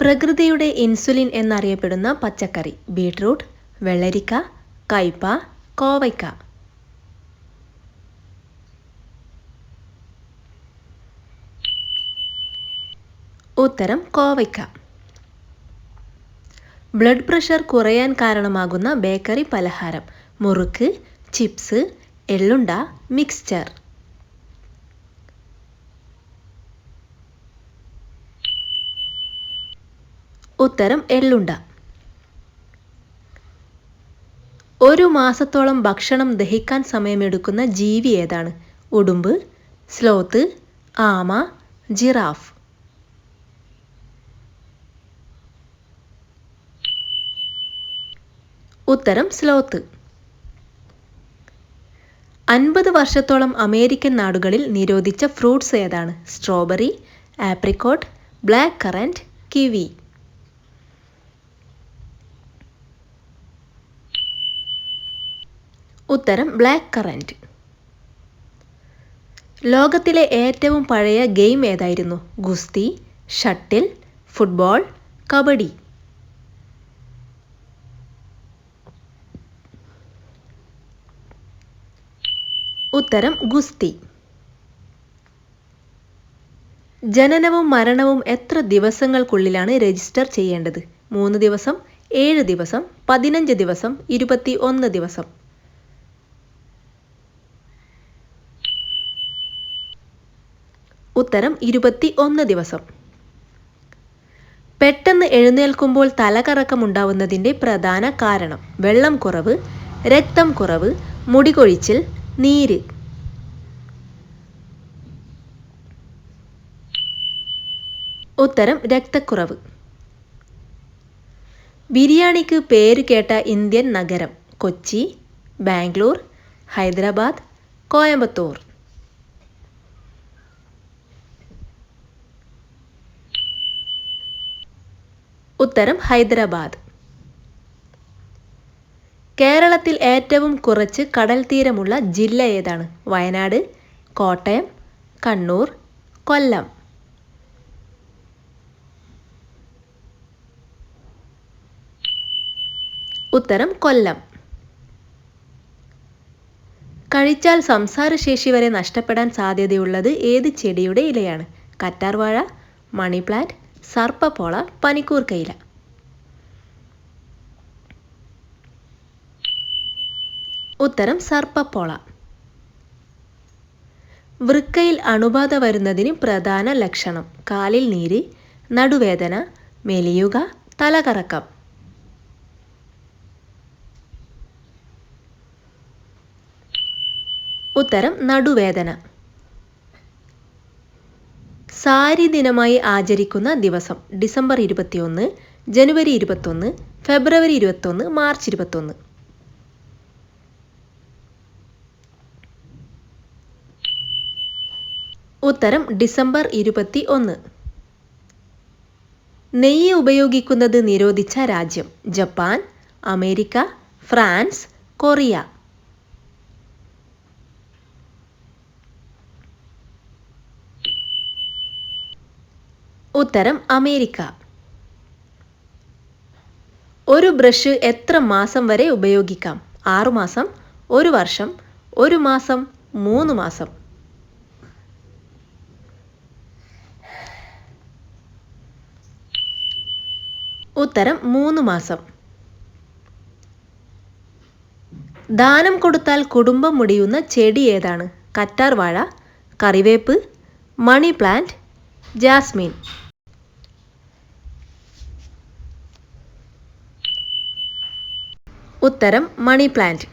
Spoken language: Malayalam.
പ്രകൃതിയുടെ ഇൻസുലിൻ എന്നറിയപ്പെടുന്ന പച്ചക്കറി ബീട്രൂട്ട് വെള്ളരിക്ക കയ്പ കോവയ്ക്ക. ഉത്തരം കോവയ്ക്ക. ബ്ലഡ് പ്രഷർ കുറയാൻ കാരണമാകുന്ന ബേക്കറി പലഹാരം മുറുക്ക് ചിപ്സ് എള്ളുണ്ട മിക്സ്ചർ. ഉത്തരം എള്ളുണ്ട. ഒരു മാസത്തോളം ഭക്ഷണം ദഹിക്കാൻ സമയമെടുക്കുന്ന ജീവി ഏതാണ്? ഉടുമ്പ് സ്ലോത്ത് ആമ ജിറാഫ്. ഉത്തരം സ്ലോത്ത്. അൻപത് വർഷത്തോളം അമേരിക്കൻ നാടുകളിൽ നിരോധിച്ച ഫ്രൂട്ട്സ് ഏതാണ്? Strawberry apricot black currant kiwi. ഉത്തരം ബ്ലാക്ക് കറന്റ് ലോകത്തിലെ ഏറ്റവും പഴയ ഗെയിം ഏതായിരുന്നു? ഗുസ്തി ഷട്ടിൽ ഫുട്ബോൾ കബഡി. ഉത്തരം ഗുസ്തി. ജനനവും മരണവും എത്ര ദിവസങ്ങൾക്കുള്ളിലാണ് രജിസ്റ്റർ ചെയ്യേണ്ടത്? മൂന്ന് ദിവസം ഏഴ് ദിവസം പതിനഞ്ച് ദിവസം ഇരുപത്തി ഒന്ന് ദിവസം. ഉത്തരം ഇരുപത്തി ഒന്ന് ദിവസം. പെട്ടെന്ന് എഴുന്നേൽക്കുമ്പോൾ തലകറക്കമുണ്ടാവുന്നതിന്റെ പ്രധാന കാരണം വെള്ളം കുറവ് രക്തം കുറവ് മുടികൊഴിച്ചിൽ നീര്. ഉത്തരം രക്തക്കുറവ്. ബിരിയാണിക്ക് പേര് കേട്ട ഇന്ത്യൻ നഗരം കൊച്ചി ബാംഗ്ലൂർ ഹൈദരാബാദ് കോയമ്പത്തൂർ. ഉത്തരം ഹൈദരാബാദ്. കേരളത്തിൽ ഏറ്റവും കുറച്ച് കടൽ തീരമുള്ള ജില്ല ഏതാണ്? വയനാട് കോട്ടയം കണ്ണൂർ കൊല്ലം. ഉത്തരം കൊല്ലം. കഴിച്ചാൽ സംസാരശേഷി വരെ നഷ്ടപ്പെടാൻ സാധ്യതയുള്ളത് ഏത് ചെടിയുടെ ഇലയാണ്? കറ്റാർവാഴ മണി പ്ലാന്റ് സർപ്പപ്പോള പനിക്കൂർ കൈല ഉത്തരം സർപ്പപ്പോള വൃക്കയിൽ അണുബാധ വരുന്നതിന് പ്രധാന ലക്ഷണം കാലിൽ നീര് നടുവേദന മെലിയുക തലകറക്കം. ഉത്തരം നടുവേദന. സാരി ദിനമായി ആചരിക്കുന്ന ദിവസം ഡിസംബർ ഇരുപത്തിയൊന്ന് ജനുവരി ഇരുപത്തൊന്ന് ഫെബ്രുവരി ഇരുപത്തൊന്ന് മാർച്ച് ഇരുപത്തൊന്ന് ഉത്തരം ഡിസംബർ ഇരുപത്തി ഒന്ന് നെയ്യ് ഉപയോഗിക്കുന്നത് നിരോധിച്ച രാജ്യം ജപ്പാൻ അമേരിക്ക ഫ്രാൻസ് കൊറിയ. ഉത്തരം അമേരിക്ക. ഒരു ബ്രഷ് എത്ര മാസം വരെ ഉപയോഗിക്കാം? ആറുമാസം ഒരു വർഷം ഒരു മാസം മൂന്ന് മാസം. ഉത്തരം മൂന്ന് മാസം. ദാനം കൊടുത്താൽ കുടുംബം മുടിയുന്ന ചെടി ഏതാണ്? കറ്റാർവാഴ കറിവേപ്പ് മണി പ്ലാന്റ് ജാസ്മിൻ. ഉത്തരം മണി പ്ലാന്റ്